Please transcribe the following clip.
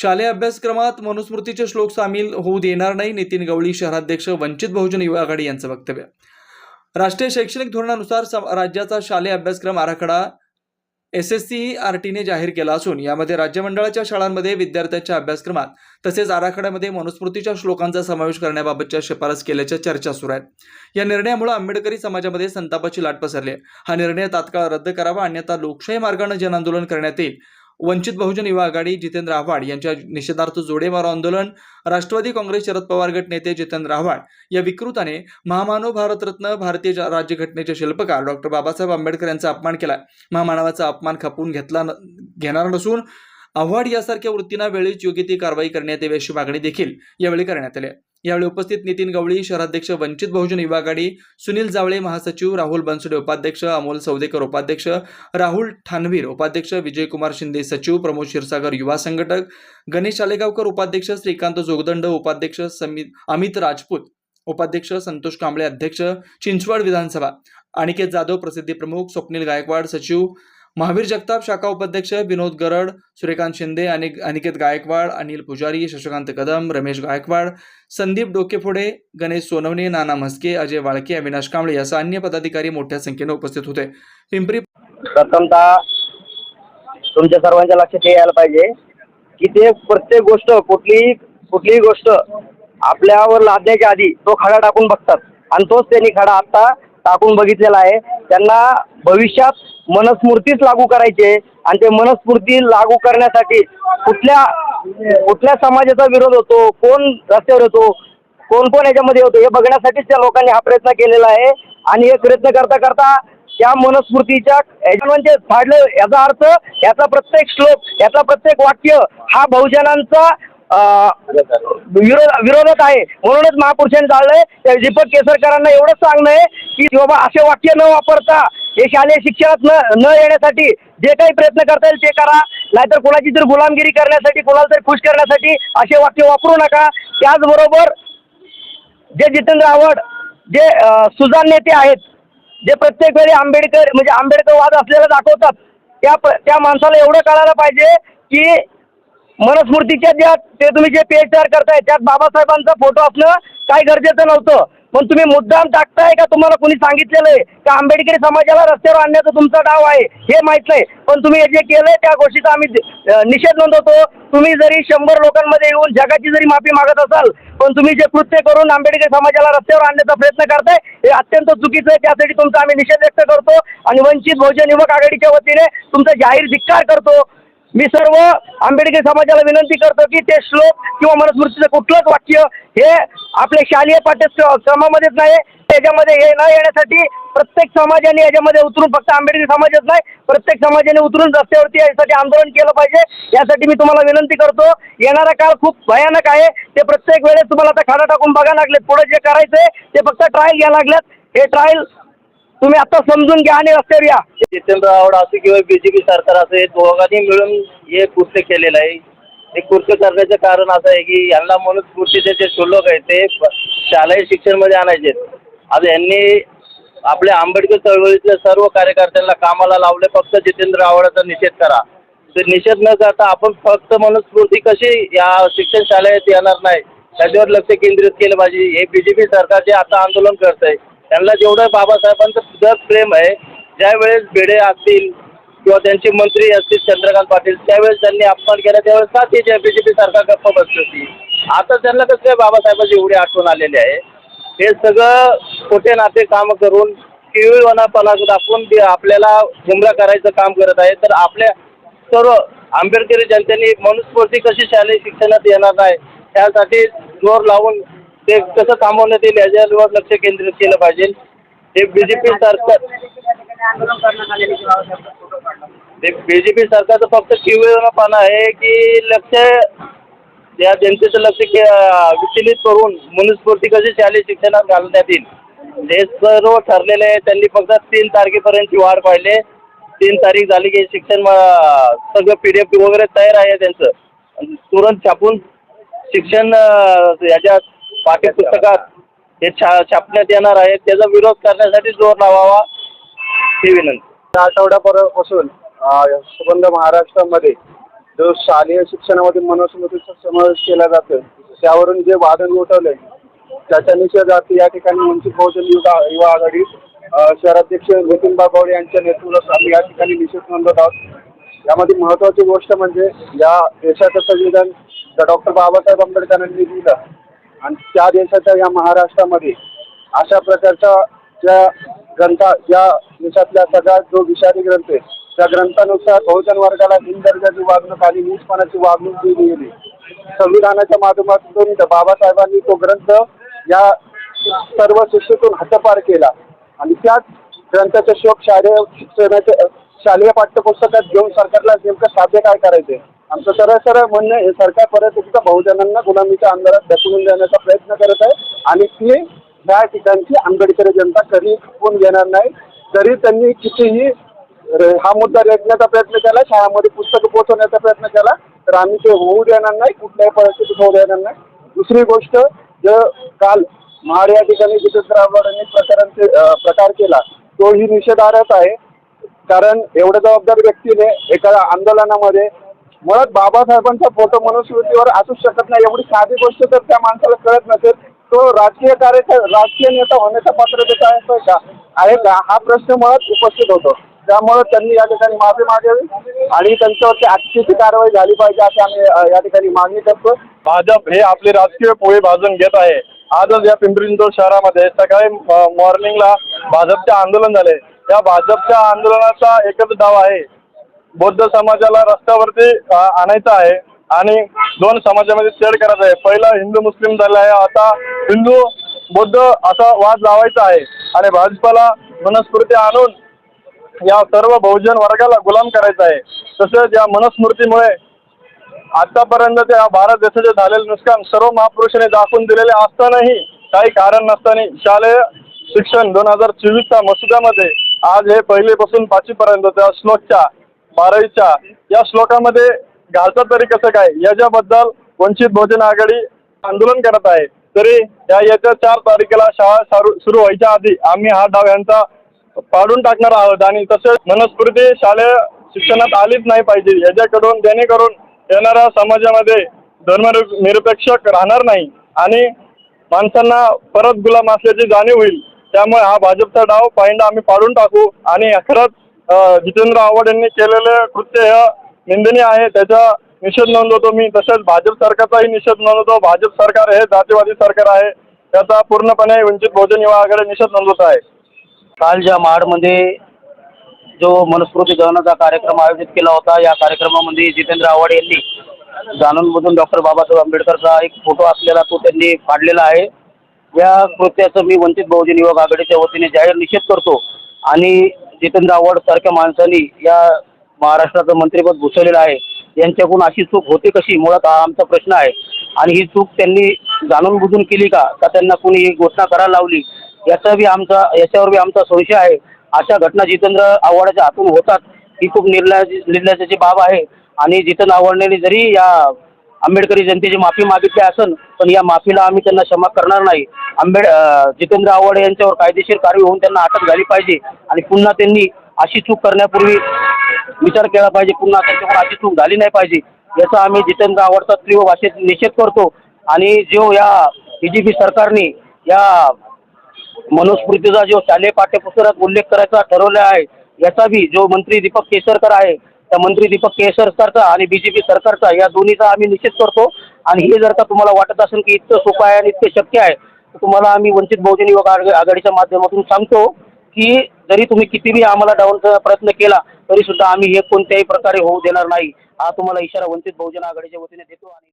शालेय अभ्यासक्रमात मनुस्मृतीचे श्लोक सामील होऊ देणार नाही नितीन गवळी शहराध्यक्ष वंचित बहुजन युवा आघाडी यांचं वक्तव्य राष्ट्रीय शैक्षणिक धोरणानुसार राज्याचा शालेय अभ्यासक्रम आराखडा एस एस सी आर टीने जाहीर केला असून यामध्ये राज्यमंडळाच्या शाळांमध्ये विद्यार्थ्यांच्या अभ्यासक्रमात तसेच आराखड्यामध्ये मनुस्मृतीच्या श्लोकांचा समावेश करण्याबाबतच्या शिफारस केल्याच्या चर्चा सुरू आहेत या निर्णयामुळे आंबेडकरी समाजामध्ये संतापाची लाट पसरली आहे. हा निर्णय तात्काळ रद्द करावा अन्यथा लोकशाही मार्गाने जनआंदोलन करण्यात येईल वंचित बहुजन युवा आघाडी जितेंद्र आव्हाड यांच्या निषेधार्थ जोडेमारो आंदोलन राष्ट्रवादी काँग्रेस शरद पवार गट नेते जितेंद्र आव्हाड या विकृताने महामानव भारतरत्न भारतीय राज्यघटनेचे शिल्पकार डॉक्टर बाबासाहेब आंबेडकर यांचा अपमान केला महामानवाचा अपमान खपवून घेतला न- घेणार नसून आव्हाड यासारख्या वृत्तींना वेळीच योग्य ती कारवाई करण्यात यावी अशी मागणी देखील यावेळी करण्यात आली यावेळी उपस्थित नितीन गवळी शहराध्यक्ष वंचित बहुजन युवा आघाडी सुनील जावळे महासचिव राहुल बनसोडे उपाध्यक्ष अमोल सौदेकर उपाध्यक्ष राहुल ठाणवीर उपाध्यक्ष विजयकुमार शिंदे सचिव प्रमोद क्षीरसागर युवा संघटक गणेश आलेगावकर उपाध्यक्ष श्रीकांत जोगदंड उपाध्यक्ष समित अमित राजपूत उपाध्यक्ष संतोष कांबळे अध्यक्ष चिंचवड विधानसभा अनिकेत जाधव प्रसिद्धी प्रमुख स्वप्नील गायकवाड सचिव महावीर जगताप शाखा उपाध्यक्ष विनोद गरड सूर्यकांत शिंदे अनिक अनिकेत गायकवाड अनिल पुजारी शशिकांत कदम रमेश गायकवाड संदीप डोकेफोडे गणेश सोनवणे नाना म्हस्के अजय वाळके अविनाश कांबळे यासह अन्य पदाधिकारी मोठ्या संख्येने उपस्थित होते. पिंपरी प्रथमतः तुमच्या सर्वांच्या लक्षात हे यायला पाहिजे की ते प्रत्येक गोष्ट कुठलीही कुठलीही गोष्ट आपल्यावर लादण्याच्या आधी तो खडा टाकून बघतात. आणि तोच त्यांनी खडा आत्ता टाकून बघितलेला आहे. त्यांना भविष्यात मनस्मृतीच लागू करायचे आणि ते मनस्मृती लागू करण्यासाठी कुठल्या कुठल्या समाजाचा विरोध होतो कोण रस्त्यावर येतो कोण कोण याच्यामध्ये होतो हे बघण्यासाठीच त्या लोकांनी हा प्रयत्न केलेला आहे. आणि हे प्रयत्न करता करता त्या मनस्मृतीच्या म्हणजे फाडलं याचा अर्थ याचा प्रत्येक श्लोक याचा प्रत्येक वाक्य हा बहुजनांचा विरोध विरोधात आहे. म्हणूनच महापुरुषांनी चाललंय. दीपक केसरकरांना एवढंच सांगणं आहे की बाबा असे वाक्य न वापरता हे शालेय शिक्षणात न न येण्यासाठी जे काही प्रयत्न करता येईल ते करा. नाहीतर कोणाची तरी गुलामगिरी करण्यासाठी कोणाला तरी खुश करण्यासाठी असे वाक्य वापरू नका. त्याचबरोबर जे जितेंद्र आव्हाड जे सुजान नेते आहेत जे प्रत्येक वेळी आंबेडकर म्हणजे आंबेडकरवाद असलेला दाखवतात त्या प- त्या माणसाला एवढं कळायला पाहिजे की मनस्मृतीच्या ज्या ते तुम्ही जे पेज तयार करताय त्यात बाबासाहेबांचा फोटो असणं काही गरजेचं नव्हतं. पण तुम्ही मुद्दाम टाकताय का तुम्हाला कोणी सांगितलेलं आहे? का आंबेडकरी समाजाला रस्त्यावर आणण्याचा तुमचा डाव आहे हे माहीत नाही. पण तुम्ही हे जे केलंय त्या गोष्टीचा आम्ही निषेध नोंदवतो. तुम्ही जरी शंभर लोकांमध्ये येऊन जगाची जरी माफी मागत असाल पण तुम्ही जे कृत्य करून आंबेडकरी समाजाला रस्त्यावर आणण्याचा प्रयत्न करताय हे अत्यंत चुकीचं आहे. त्यासाठी तुमचा आम्ही निषेध व्यक्त करतो आणि वंचित बहुजन युवक आघाडीच्या वतीने तुमचा जाहीर धिक्कार करतो. मी सर्व आंबेडकर समाजाला विनंती करतो की ते श्लोक किंवा मनुस्मृतीचं कुठलंच वाक्य हे आपल्या शालेय पाठ्यक्रमामध्येच नाही त्याच्यामध्ये हे न येण्यासाठी प्रत्येक समाजाने याच्यामध्ये उतरून फक्त आंबेडकर समाजच नाही प्रत्येक समाजाने उतरून रस्त्यावरती यासाठी आंदोलन केलं पाहिजे. यासाठी मी तुम्हाला विनंती करतो येणारा काळ खूप भयानक आहे. ते प्रत्येक वेळेस तुम्हाला आता खाडा टाकून बघा लागलेत पुढे जे करायचंय ते फक्त ट्रायल घ्या लागल्यात हे ट्रायल तुम्ही आता समजून घ्या आणि रस्त्यावर या. जितेंद्र आवड असो किंवा बीजेपी सरकार असो हे दोघांनी मिळून हे कृत्य केलेलं आहे. हे कृत्य करण्याचं कारण असं आहे की यांना मनुस्मृतीचे जे शुल्लक आहे ते प- शालेय शिक्षणमध्ये आणायचे आता यांनी आपल्या आंबेडकर चळवळीतल्या सर्व कार्यकर्त्यांना कामाला लावले फक्त जितेंद्र आव्हाडाचा निषेध करा. तर निषेध न करता आपण फक्त मनुस्फूर्ती कशी या शिक्षण शाळेत येणार नाही त्याच्यावर लक्ष केंद्रित केलं पाहिजे. हे बी जे पी सरकार जे आता आंदोलन करत आहे त्यांना जेवढं बाबासाहेबांचं जर प्रेम आहे ज्यावेळेस भिडे असतील किंवा त्यांचे मंत्री असतील चंद्रकांत पाटील त्यावेळेस त्यांनी अपमान केला त्यावेळेस का ते बी जे पी सरकार गप्प बसली होती? आता त्यांना कसं काय बाबासाहेबांची एवढी आठवण आलेली आहे. हे सगळं खोटे नाते कामं करून किळवणापणा दाखवून ते आपल्याला गुमराह करायचं काम करत आहे. तर आपल्या सर्व आंबेडकरी जनतेने मनुस्फूर्ती कशी शालेय शिक्षणात येणार नाही त्यासाठी जोर लावून ते कसं थांबवण्यात येईल याच्यावर लक्ष केंद्रित केलं पाहिजे. हे बी जे पी सरकार ते बी जे पी सरकारचं फक्त किवळपणा आहे की लक्ष या जनतेचं लक्ष के विचलित करून मनुस्फूर्ती कशी शालेय शिक्षणात घालण्यात येईल. हे सर्व ठरलेलं आहे. त्यांनी फक्त तीन तारखेपर्यंतची वाढ पाहिले. तीन तारीख झाली की शिक्षण सगळं पी डी एफ वगैरे तयार आहे त्यांचं. तुरंत छापून शिक्षण याच्यात पाठ्यपुस्तकात हे छा छापण्यात येणार आहे. त्याचा विरोध करण्यासाठी जोर लावावा ही विनंती. आठवड्यापासून संबंध महाराष्ट्रामध्ये जो शालेय शिक्षणामध्ये मनुस्मृतीचा समावेश केला जातो त्यावरून जे वादन उठवले त्याच्या निषेधार्थ या ठिकाणी वंचित बहुजन युवा युवा आघाडी शहराध्यक्ष नितीन बागवडे यांच्या नेतृत्वात आम्ही या ठिकाणी निषेध नोंदवत आहोत. यामध्ये महत्वाची गोष्ट म्हणजे या देशाचं संविधान डॉक्टर बाबासाहेब आंबेडकरांनी लिहिलं आणि त्या देशाच्या या महाराष्ट्रामध्ये अशा प्रकारच्या ज्या ग्रंथा ज्या देशातल्या सगळ्यात जो विषारी ग्रंथ आहे त्या ग्रंथानुसार बहुजन वर्गाला हिन दर्जाची वागणूक आणि नीचपणाची वागणूक दिली गेली. संविधानाच्या माध्यमातून बाबासाहेबांनी तो ग्रंथ या सर्व शिक्षेतून हद्दपार केला. आणि त्याच ग्रंथाचा शोक शालेय शिक्षणाचे शालेय पाठ्यपुस्तकात घेऊन सरकारला नेमकं साध्य काय करायचे आमचं सरळ सरळ म्हणणं हे सरकार परत एकदा बहुजनांना गुलामीच्या अंधारात ढकलून देण्याचा प्रयत्न करत आहे आणि ती या ठिकाणची आंबेडकरी जनता कधी खपवून घेणार नाही जरी त्यांनी कितीही हा मुद्दा रेटण्याचा प्रयत्न केला शाळामध्ये पुस्तकं पोहोचवण्याचा प्रयत्न केला तर आम्ही ते होऊ देणार नाही कुठल्याही परिस्थितीत होऊ देणार नाही. दुसरी गोष्ट जे काल महाड या ठिकाणी जितेंद्र आव्हाडांनी प्रकारांचे प्रकार केला तोही निषेधार्हच आहे. कारण एवढ्या जबाबदार व्यक्तीने एका आंदोलनामध्ये मुळात बाबासाहेबांचा फोटो मनुस्मृतीवर असूच शकत नाही. एवढी साधी गोष्ट जर त्या माणसाला कळत नसेल तो राजकीय कार्य राजकीय नेता होण्याच्या पात्रतेचा आहे का आहे का हा प्रश्न मुळात उपस्थित होतो. त्यामुळे त्यांनी या ठिकाणी माफी मागावी आणि त्यांच्यावरती आजची कारवाई झाली पाहिजे अशी आम्ही या ठिकाणी मागणी करतो भाजप हे आपले राजकीय पोळी भाजून घेत आहे. आजच या पिंपरी चिंचवड शहरामध्ये सकाळी मॉर्निंगला भाजपचे आंदोलन झाले. या भाजपच्या आंदोलनाचा एकच डाव आहे. बौद्ध समाजाला रस्त्यावरती आणायचा आहे आणि दोन समाजामध्ये चेड करायचा आहे. पहिला हिंदू मुस्लिम झाला आहे. आता हिंदू बौद्ध असा वाद लावायचा आहे. आणि भाजपाला मनस्फूर्ती आणून या सर्व बहुजन वर्गाला गुलाम करायचा आहे. तसेच या मनस्मृतीमुळे आतापर्यंत त्या भारत देशाचे झालेले नुकसान सर्व महापुरुषांनी दाखवून दिलेले असतानाही काही कारण नसताना शालेय शिक्षण दोन हजार चोवीसच्या मसुद्यामध्ये आज हे पहिलेपासून पाचवीपर्यंत त्या श्लोकच्या बारावीच्या या श्लोकामध्ये घालतात तरी कसं काय? याच्याबद्दल वंचित बहुजन आघाडी आंदोलन करत आहे. तरी या येत्या चार तारखेला शाळा सुरू व्हायच्या आधी आम्ही हा डाव यांचा पाडून टाकणार आहोत. आणि तसेच मनस्फूर्ती शालेय शिक्षणात आलीच नाही पाहिजे. याच्याकडून जेणेकरून येणाऱ्या समाजामध्ये धर्मनिरपेक्षक राहणार नाही. आणि माणसांना परत गुलाम असल्याची जाणीव होईल. त्यामुळे हा भाजपचा डाव पाहिंदा आम्ही पाडून टाकू. आणि खरंच जितेंद्र आव्हाड यांनी केलेले कृत्य हे निंदनीय आहे. त्याचा निषेध नोंदवतो मी. तसेच भाजप सरकारचाही निषेध नोंदवतो. भाजप सरकार हे जातीवादी सरकार आहे. त्याचा पूर्णपणे वंचित बहुजन युवा निषेध नोंदवत आहे. काल ज्या महाडमध्ये जो मनुस्मृती दहनाचा कार्यक्रम आयोजित केला होता या कार्यक्रमामध्ये जितेंद्र आव्हाड यांनी जाणूनमधून डॉक्टर बाबासाहेब आंबेडकरचा एक फोटो असलेला तो त्यांनी काढलेला आहे. या कृत्याचं मी वंचित बहुजन युवक आघाडीच्या वतीने जाहीर निषेध करतो. आणि जितेंद्र आव्हाड सारख्या माणसांनी या महाराष्ट्राचं मंत्रिपद भूषवलेलं आहे. यांच्याकडून अशी चूक होते कशी? मुळात हा आमचा प्रश्न आहे. आणि ही चूक त्यांनी जाणून बुजून केली का? का त्यांना कोणी ही घोषणा करायला लावली? याचा बी आमचा याच्यावर बी आमचा संशय आहे. अशा घटना जितेंद्र आव्हाडाच्या हातून होतात ही खूप निर्लज निर्लज्जाची बाब आहे. आणि जितेंद्र आव्हाडने जरी या आंबेडकरी जनतेची माफी मागितली असेल पण या माफीला आम्ही त्यांना क्षमा करणार नाही. आंबेड जितेंद्र आव्हाड यांच्यावर कायदेशीर कारवाई होऊन त्यांना अटक झाली पाहिजे आणि पुन्हा त्यांनी अशी चूक करण्यापूर्वी विचार केला पाहिजे पुन्हा त्यांच्यावर अशी चूक झाली नाही पाहिजे याचा आम्ही जितेंद्र आव्हाडचा तीव्र भाषेत निषेध करतो. आणि जो या बी जे पी सरकारने या मनुस्मृतीचा जो शालेय पाठ्यपुस्तकात उल्लेख करायचा ठरवला आहे याचा बी जो मंत्री दीपक केसरकर आहे मंत्री दीपक केसरकरचा आणि बी जे पी सरकारचा या दोन्हीचा आम्ही निषेध करतो. आणि हे जर का तुम्हाला वाटत असेल की इतकं सोपं आहे आणि इतकं शक्य आहे तर तुम्हाला आम्ही वंचित बहुजन युवक आघाडीच्या माध्यमातून सांगतो की जरी तुम्ही कितीही आम्हाला डाऊन प्रयत्न केला तरी सुद्धा आम्ही हे कोणत्याही प्रकारे होऊ देणार नाही. हा तुम्हाला इशारा वंचित बहुजन आघाडीच्या वतीने देतो आणि